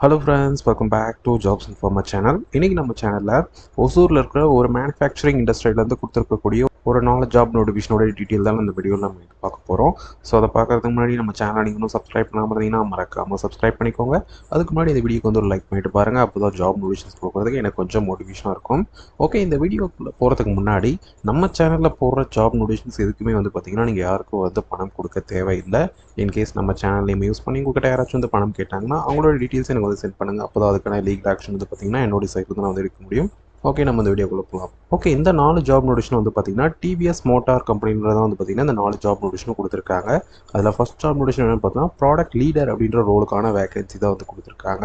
Hello friends welcome back to jobs informer channel இன்றைக்கி நம்ம சேனலில் ஒசூரில் இருக்கிற ஒரு மேனுஃபேக்சரிங் இண்டஸ்ட்ரியிலேருந்து கொடுத்துருக்கக்கூடிய ஒரு நாலு ஜாப் நோட்டிஃபிகேஷனோட டீட்டெயில் தான் இந்த வீடியோவில் நம்ம இது பார்க்க போகிறோம் ஸோ அதை பார்க்குறதுக்கு முன்னாடி நம்ம சேனலை நீங்கள் இன்னும் சப்ஸ்கிரைப் பண்ணாமல் இருந்தீங்கன்னா மறக்காமல் சப்ஸ்கிரைப் பண்ணிக்கோங்க. அதுக்கு முன்னாடி இந்த வீடியோக்கு வந்து ஒரு லைக் பண்ணிட்டு பாருங்கள் அப்போ தான் ஜாப் நோட்டிஃபிகேஷன்ஸ் போகிறதுக்கு எனக்கு கொஞ்சம் மோட்டிவேஷனாக இருக்கும். ஓகே இந்த வீடியோக்குள்ளே போகிறதுக்கு முன்னாடி நம்ம சேனலில் போடுற ஜாப் நோட்டிஃபிகேஷன்ஸ் எதுக்குமே வந்து பார்த்திங்கன்னா நீங்கள் யாருக்கும் வந்து பணம் கொடுக்க தேவையில்லை. இன்கேஸ் நம்ம சேனல்லையும் யூஸ் பண்ணி உங்கள்கிட்ட யாராச்சும் வந்து பணம் கேட்டாங்கன்னா அவங்களோட டீட்டெயில்ஸ் எனக்கு வந்து சென்ட் பண்ணுங்கள் அப்போ தான் அதுக்கான லீகல் ஆக்ஷன் வந்து பார்த்தீங்கன்னா என்னோட சைடில் தான் நான் வந்து எடுக்க முடியும். ஓகே நம்ம இந்த வீடியோக்குள்ளே போகலாம் ஓகே இந்த நாலு ஜாப் நோட்டிஷன் வந்து பார்த்தீங்கன்னா டிவிஎஸ் மோட்டார் கம்பெனியில் தான் வந்து பார்த்தீங்கன்னா இந்த நாலு ஜாப் நோட்டிஷனும் கொடுத்துருக்காங்க. அதில் ஃபர்ஸ்ட் ஜாப் நோட்டிஷன் என்னென்னு பார்த்தீங்கன்னா ப்ராடக்ட் லீடர் அப்படின்ற ரோலுக்கான வேகன்சி தான் வந்து கொடுத்துருக்காங்க.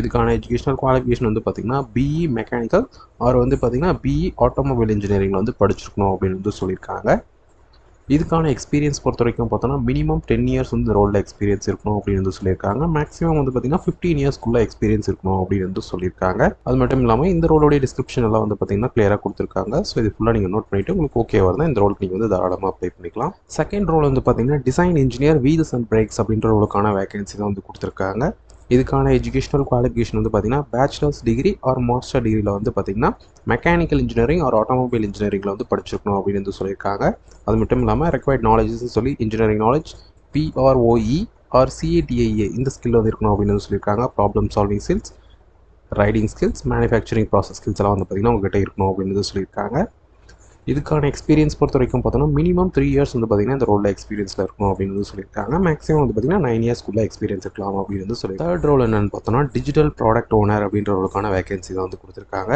இதுக்கான எஜுகேஷனல் குவாலிஃபிகேஷன் வந்து பார்த்தீங்கன்னா பிஇ மெக்கானிக்கல் அவர் வந்து பார்த்தீங்கன்னா பிஇ ஆட்டோமொபைல் இன்ஜினியரிங்கில் வந்து படிச்சிருக்கணும் அப்படின்னு வந்து சொல்லியிருக்காங்க. இதுக்கான எக்ஸ்பீரியன்ஸ் பொறுத்த வரைக்கும் பார்த்தோன்னா மினிமம் டென் இயர்ஸ் வந்து ரோலில் எக்ஸ்பீரியன்ஸ் இருக்கணும் அப்படின்னு வந்து சொல்லியிருக்காங்க. மேக்ஸிமம் வந்து பார்த்தீங்கன்னா ஃபிஃப்டீன் இயர்ஸ்க்குள்ள எக்ஸ்பீரியன்ஸ் இருக்கணும் அப்படின்னு வந்து சொல்லியிருக்காங்க. அது மட்டும் இல்லாமல் இந்த ரோலோடைய டிஸ்கிரிப்ஷன் எல்லாம் வந்து பார்த்தீங்கன்னா கிளியராக கொடுத்துருக்காங்க. ஸோ இது ஃபுல்லாக நீங்கள் நோட் பண்ணிவிட்டு உங்களுக்கு ஓகேவாக இருந்தால் இந்த ரோலுக்கு நீங்கள் வந்து தாராளமாக அப்ளை பண்ணிக்கலாம். செகண்ட் ரோல் வந்து பார்த்தீங்கன்னா design engineer wheels and brakes அப்படின்ற ரோலுக்கான வேகன்சி தான் வந்து கொடுத்துருக்காங்க. இதுக்கான எஜுகேஷனல் குவாலிஃபிகேஷன் வந்து பார்த்தீங்கன்னா பேச்சுலர்ஸ் டிகிரி ஆர் மாஸ்டர் டிகிரியில் வந்து பார்த்தீங்கன்னா மெக்கானிக்கல் இன்ஜினியரிங் ஆர் ஆட்டோமொபைல் இன்ஜினியரிங்கில் வந்து படிச்சிருக்கணும் அப்படின்னு வந்து சொல்லியிருக்காங்க. அது மட்டும் இல்லாமல் ரெக்வயர்ட் நாலேஜஸ் சொல்லி engineering knowledge P R O E or C A T I A இந்த ஸ்கில் வந்து இருக்கணும் அப்படின்னு வந்து சொல்லியிருக்காங்க. Problem solving skills writing skills manufacturing process skills எல்லாம் வந்து பார்த்தீங்கன்னா உங்ககிட்ட இருக்கணும் அப்படின்னு வந்து சொல்லியிருக்காங்க. இதுக்கான எக்ஸ்பீரியன்ஸ் பொறுத்த வரைக்கும் பார்த்தோன்னா மினிமம் த்ரீ இயர்ஸ் வந்து பார்த்தீங்கன்னா இந்த ரோலில் எக்ஸ்பீரியன்ஸில் இருக்கும் அப்படின்னு வந்து சொல்லியிருக்காங்க. மேக்ஸிமம் வந்து பார்த்தீங்கன்னா நைன் இயர்ஸ்க்குள்ள எக்ஸ்பீரியன்ஸ் இருக்கலாம் அப்படின்னு வந்து சொல்லி தேர்ட் ரோல் என்னன்னு பார்த்தோன்னா டிஜிட்டல் ப்ராடக்ட் ஓனர் அப்படின்ற ரோலுக்கான வேகன்சி தான் வந்து கொடுத்துருக்காங்க.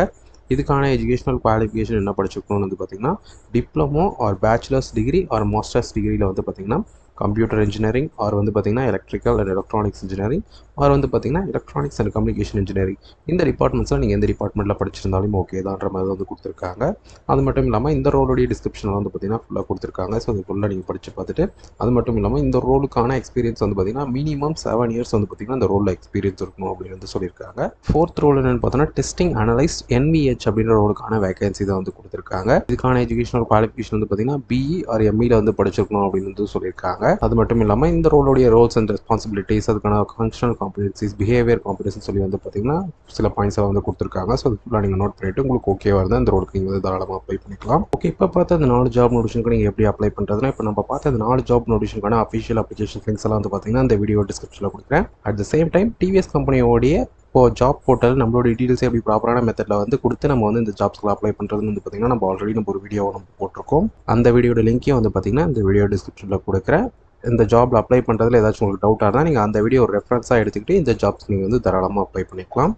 இதுக்கான எஜுகேஷனல் குவாலிஃபிகேஷன் என்ன படிச்சிருக்கணும்னு வந்து பார்த்தீங்கன்னா diploma or bachelors degree or masters டிகிரியில் வந்து பார்த்தீங்கன்னா கம்ப்யூட்டர் இன்ஜினியரிங் ஆர் வந்து பார்த்தீங்கன்னா electrical and electronics engineering or வந்து பார்த்தீங்கன்னா எலக்ட்ரானிக்ஸ் அண்ட் கம்யூனிகேஷன் இன்ஜினியரிங் இந்த டிபார்ட்மெண்ட்ஸில் நீங்கள் எந்த டிபார்ட்மெண்ட்டில் படிச்சிருந்தாலும் ஓகே தான்ற மாதிரி வந்து கொடுத்துருக்காங்க. அது மட்டும் இல்லாமல் இந்த ரோலுடைய டிஸ்கிரிப்ஷனில் வந்து பார்த்தீங்கன்னா ஃபுல்லாக கொடுத்துருக்காங்க. ஸோ அது ஃபுல்லாக நீங்கள் படித்து பார்த்துட்டு அது மட்டும் இல்லாமல் இந்த ரோலுக்கான எக்ஸ்பீரியன்ஸ் வந்து பார்த்தீங்கன்னா மினிமம் செவன் இயர்ஸ் வந்து பார்த்தீங்கன்னா இந்த ரோலில் எக்ஸ்பீரியன்ஸ் இருக்கணும் அப்படின்னு வந்து சொல்லியிருக்காங்க. ஃபோர்த் ரோல் என்னென்னு பார்த்தோன்னா டெஸ்டிங் அனலைஸ்ட் என்விஹெச் அப்படின்ற ரோலுக்கான வேகன்சி தான் வந்து கொடுத்துருக்காங்க. இதுக்கான எஜுகேஷனல் குவாலிஃபிகேஷன் வந்து பார்த்தீங்கன்னா பிஇ ஆர் எம்இல வந்து படிச்சிருக்கணும் அப்படின்னு வந்து சொல்லியிருக்காங்க. அது மட்டும் இல்லாமல் இந்த ரோலுடைய ரோல்ஸ் அண்ட் ரெஸ்பான்சிபிலிட்டிஸ் அதுக்கான ஃபங்க்ஷனல் காம்படன்சிஸ் பிஹேவியர் காம்படன்ஸ் சொல்லி வந்து பார்த்தீங்கன்னா சில பாயிண்ட்ஸ் வந்து கொடுத்துருக்காங்க. ஸோ அது ஃபுல்லாக நீங்கள் நோட் பண்ணிட்டு உங்களுக்கு ஓகேவாக இருந்தால் இந்த ரோலுக்கு நீங்கள் வந்து தாராளமாக அப்ளை பண்ணிக்கலாம். ஓகே இப்போ பார்த்து அந்த நாலு ஜாப் நோட்டிஷனுக்கு நீங்கள் எப்படி அப்ளை பண்ணுறதுனா இப்போ நம்ம பார்த்து அந்த நாலு ஜாப் நோட்டிஷனுக்கான அஃபிஷியல் அப்ளிகேஷன் லிங்க்ஸ் எல்லாம் வந்து பார்த்தீங்கன்னா இந்த வீடியோ டிஸ்கிரிப்ஷனில் கொடுக்குறேன். At the same time TVS கம்பெனியோடைய இப்போது ஜாப் போர்ட்டல் நம்மளோட டீட்டெயில்ஸே எப்படி ப்ராப்பரான மெத்தடில் வந்து கொடுத்து நம்ம வந்து இந்த ஜாப்ஸ்க்கு அப்ளை பண்ணுறதுன்னு வந்து பார்த்தீங்கன்னா நம்ம ஆல்ரெடி நம்ம ஒரு வீடியோ நம்ம போட்டிருக்கோம். அந்த வீடியோட லிங்க்கையும் வந்து பார்த்திங்கன்னா இந்த வீடியோ டிஸ்கிரிப்ஷனில் கொடுக்குறேன். இந்த ஜாப்ல அப்ளை பண்ணுறதுல ஏதாச்சும் உங்களுக்கு டவுட்டாக இருந்தால் நீங்கள் அந்த வீடியோ ஒரு ரெஃபரன்ஸாக எடுத்துக்கிட்டு இந்த ஜாப்ஸ் நீங்கள் வந்து தாராளமாக அப்ளை பண்ணிக்கலாம்.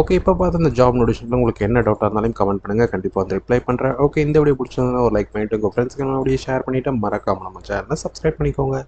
ஓகே இப்போ பார்த்து இந்த ஜாப் நோட்டிஷனில் உங்களுக்கு என்ன டவுட்டாக இருந்தாலும் கமெண்ட் பண்ணுங்கள் கண்டிப்பாக வந்து ரிப்ளை பண்ணுறேன் ஓகே இந்த வீடியோ பிடிச்சிருந்தா ஒரு லைக் பண்ணிட்டு உங்கள் ஃப்ரெண்ட்ஸ்க்கு அப்படியே ஷேர் பண்ணிவிட்டு மறக்காமல் நம்ம சேனலை சப்ஸ்கிரைப் பண்ணிக்கோங்க.